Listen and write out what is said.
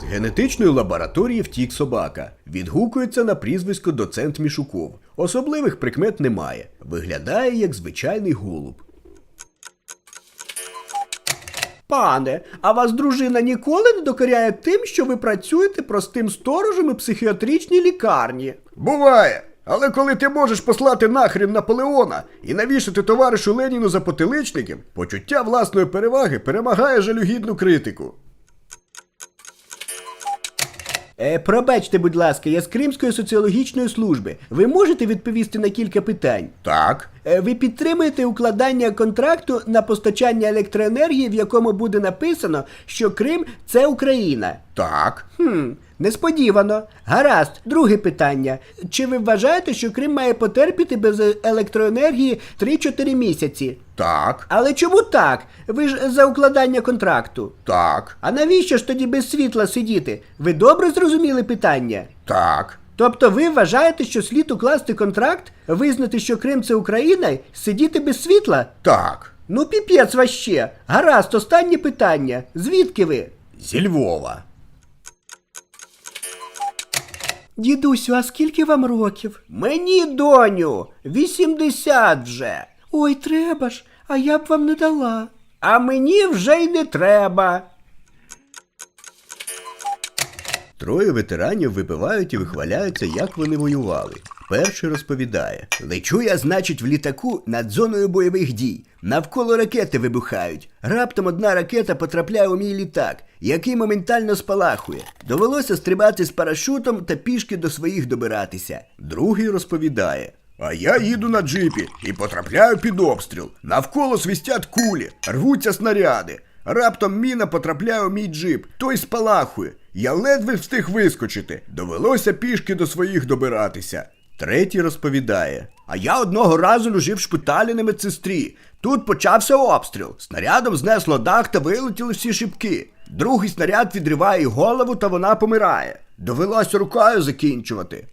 З генетичної лабораторії втік собака. Відгукується на прізвисько доцент Мішуков. Особливих прикмет немає. Виглядає як звичайний голуб. Пане, а вас дружина ніколи не докоряє тим, що ви працюєте простим сторожем у психіатричній лікарні. Буває. Але коли ти можеш послати нахрін Наполеона і навішати товаришу Леніну за потиличників, почуття власної переваги перемагає жалюгідну критику. Е, пробачте, будь ласка, я з Кримської соціологічної служби. Ви можете відповісти на кілька питань? Так. Е, ви підтримуєте укладання контракту на постачання електроенергії, в якому буде написано, що Крим це Україна? Так. Хм, несподівано. Гаразд, друге питання. Чи ви вважаєте, що Крим має потерпіти без електроенергії 3-4 місяці? Так. Але чому так? Ви ж за укладання контракту. Так. А навіщо ж тоді без світла сидіти? Ви добре зрозуміли питання? Так. Тобто ви вважаєте, що слід укласти контракт, визнати, що Крим це Україна, сидіти без світла? Так. Ну, піпець ваще. Гаразд, останнє питання. Звідки ви? Зі Львова. Дідусю, а скільки вам років? Мені, доню, 80 вже. Ой, треба ж, а я б вам не дала. А мені вже й не треба. Троє ветеранів випивають і вихваляються, як вони воювали. Перший розповідає: Лечу я, значить, в літаку над зоною бойових дій. Навколо ракети вибухають. Раптом одна ракета потрапляє у мій літак, який моментально спалахує. Довелося стрибати з парашутом та пішки до своїх добиратися. Другий розповідає. А я їду на джипі і потрапляю під обстріл. Навколо свистять кулі, рвуться снаряди. Раптом міна потрапляє у мій джип, той спалахує. Я ледве встиг вискочити. Довелося пішки до своїх добиратися. Третій розповідає. А я одного разу лежив в шпиталі на медсестрі. Тут почався обстріл. Снарядом знесло дах та вилетіли всі шибки. Другий снаряд відриває голову та вона помирає. Довелося рукою закінчувати.